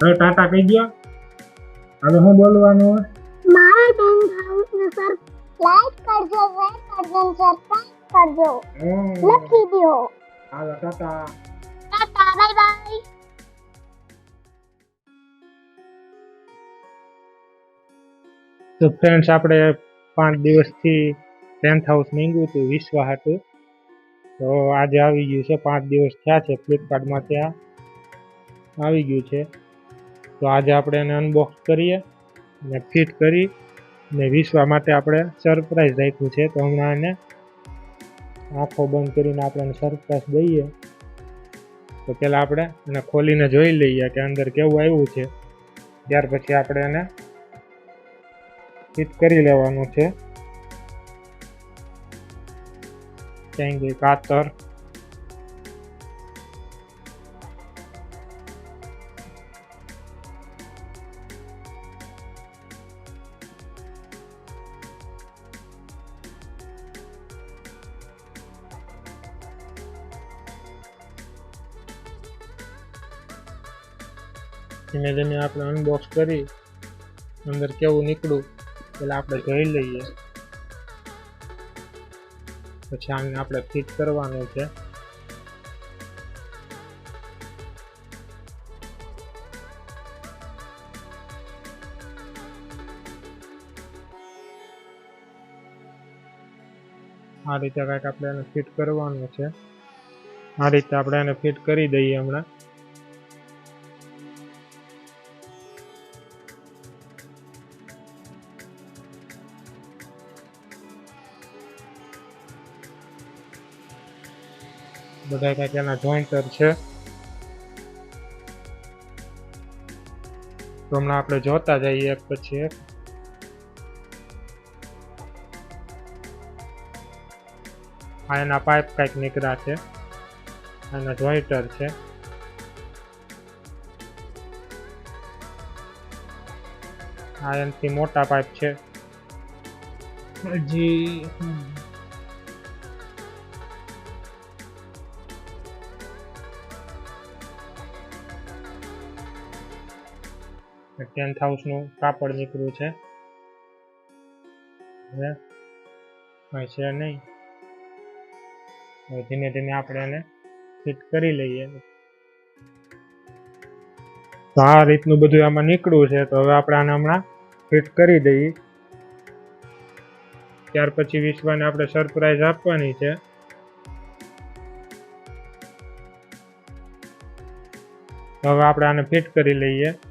હવે ટાટા કહી દો હવે હું બોલવાનું? મારા ટેન્ટ હાઉસને સર. લાઈક કરજો શેર કરજો સબસ્ક્રાઇબ કરજો. લખી દો હાલો ટાટા. Tata bye bye. તો ફ્રેન્ડ્સ આપણે પાંચ દિવસથી ટેન્થ હાઉસ માંગ્યું હતું વિશ્વ હતું તો આજે આવી ગયું છે પાંચ દિવસ થયા છે ફ્લિપકાર્ટમાં ત્યાં. આવી ગયું છે. તો આજે આપણે એને અનબોક્સ કરીએ ને ફિટ કરી ને વિશ્વા માટે આપણે સરપ્રાઈઝ રાખ્યું છે. તો હમણાં એને આંખો બંધ કરીને આપણે એને સરપ્રાઈઝ દઈએ. તો પહેલાં આપણે એને ખોલીને જોઈ લઈએ કે અંદર કેવું આવ્યું છે. ત્યાર પછી આપણે એને ફિટ કરી લેવાનું છે. ગઈ કાતર ધીમે ધીમે આપણે અનબોક્સ કરી, અંદર કેવું નીકળ્યું પેલા આપણે જોઈ લઈએ. પછી આને આપણે ફિટ કરવાનું છે. આ રીતે કંઈક આપણે એને ફિટ કરવાનું છે. આ રીતે આપણે એને ફિટ કરી દઈએ હમણાં. બધા કંઈક એના જોઈન્ટર છે. તો હમણાં આપણે જોતા જઈએ એક પછી એક. આ એના પાઇપ કંઈક નીકળ્યા છે. એના જોઈન્ટર છે. આ એનાથી મોટા પાઇપ છે. હજી ટેન્ટ હાઉસનું કાપડ નીકળ્યું છે. નહીં. ધીમે ધીમે આપણે એને ફિટ કરી લઈએ. તો આ રીતનું બધું આમાં નીકળ્યું છે, તો હવે આપણે આને હમણાં ફિટ કરી દઈએ. ત્યાર પછી વિશ્વાને આપણે સરપ્રાઈઝ આપવાની છે. હવે આપણે આને ફિટ કરી લઈએ.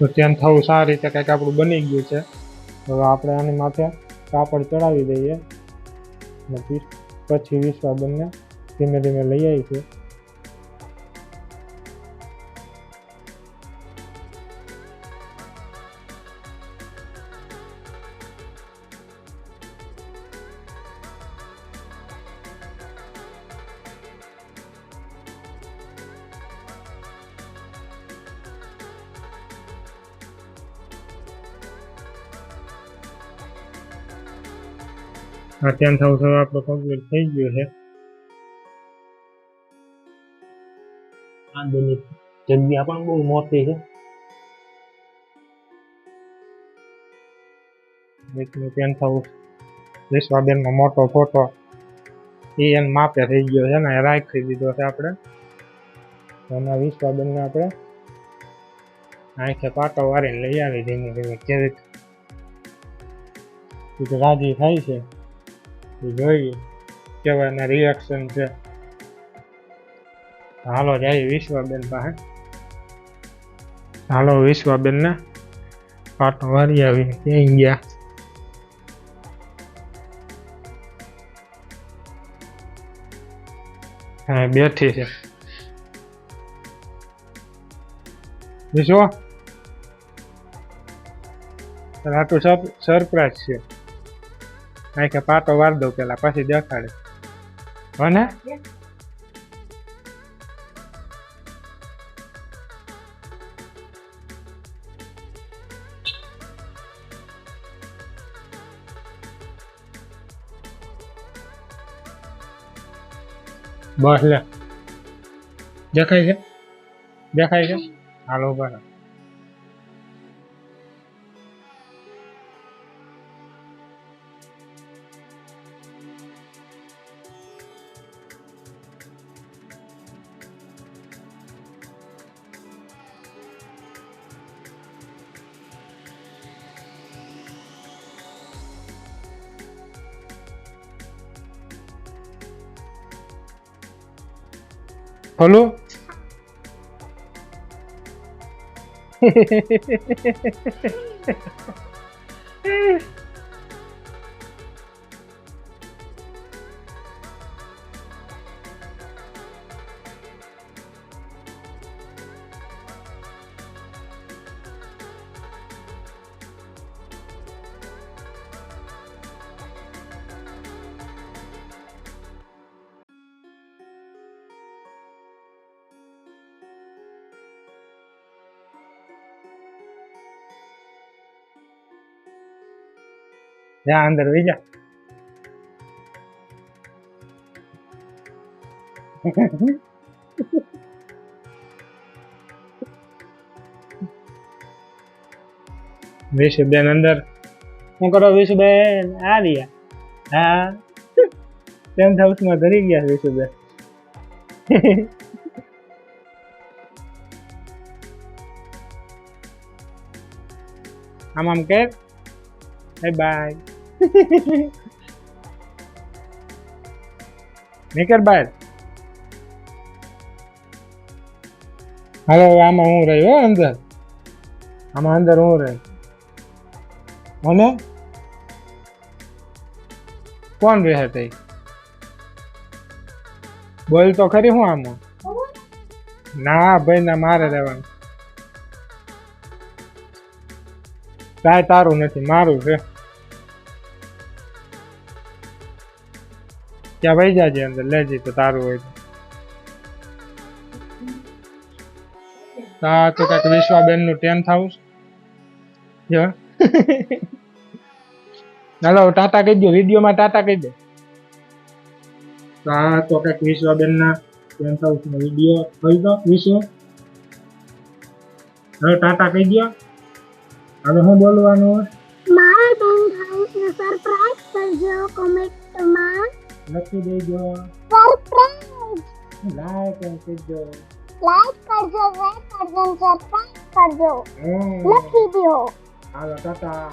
તો ચેન થવું સારી રીતે કંઈક આપણું બની ગયું છે. હવે આપણે આની માથે કાપડ ચડાવી દઈએ. પછી વિશ્વા બંને ધીમે ધીમે લઈ આવીશું. આ હાઉસ હવે આપણો કમ્પ્લીટ થઈ ગયો છે. આંદોલન જગ્યા પણ બહુ મોટી છે. વિશ્વાબેનનો મોટો ફોટો. એ એને માપે થઈ ગયો છે ને રાખી દીધો છે આપણે. એમાં વિશ્વાબેનને આપણે આંખે પાટો વાળીને લઈ આવી ધીમે ધીમે. કેવી રીતે? રાજી થાય છે. જોઈએ કેવા એના રિએક્શન છે. હાલો જાય વિશ્વાબેન પાસે. હાલો વિશ્વાબેનને. પાટો વારી આવી ક્યાંય ગયા? હા, બેઠી છે. વિશ્વ? રાતું સરપ્રાઈઝ છે. આખે પાટો વાર દઉં પેલા પછી દેખાડે હો ને બસ લે દેખાય છે દેખાય છે હાલો બરાબર হলো Hehehehe જા અંદર વહી જા વિશુબેન અંદર શું કરો વિશુબેન આ રહ્યા હા ટેન્ટ હાઉસમાં ધરી ગયા વિશુબેન આમ આમ કે બાય બાય નીકળ બહાર હાલો આમાં હું રહી હો અંદર. આમાં અંદર હું રહી. અને? કોણ રહે તે? બોલ તો ખરી હું આમાં. ના ભાઈ, ના, મારે રહેવાનું. કાંઈ તારું નથી, મારું છે. ત્યાં ભાઈ જાજે અંદર લેજે તો તારું હોય. તો. તો કાંઈક વિશ્વાબેનનું ટેન્થ હાઉસ જો હાલો ટાટા કહી દો વિડીયોમાં ટાટા કહી દો. તો આ તો કાંઈક વિશ્વાબેન ના ટેન્થ હાઉસ નો વીડિયો કહી દો વિશ્વ હવે ટાટા કહી દો હવે શું બોલવાનું મારા ટેન્થ હાઉસ ને સરપ્રાઈઝ કરજો કોમેન્ટમાં લખી દેજો. સરપ્રાઈઝ લાઈક કરજો લાઈક કરજો શેર કરજો સરપ્રાઈઝ કરજો. લખી દો હાલો ટાટા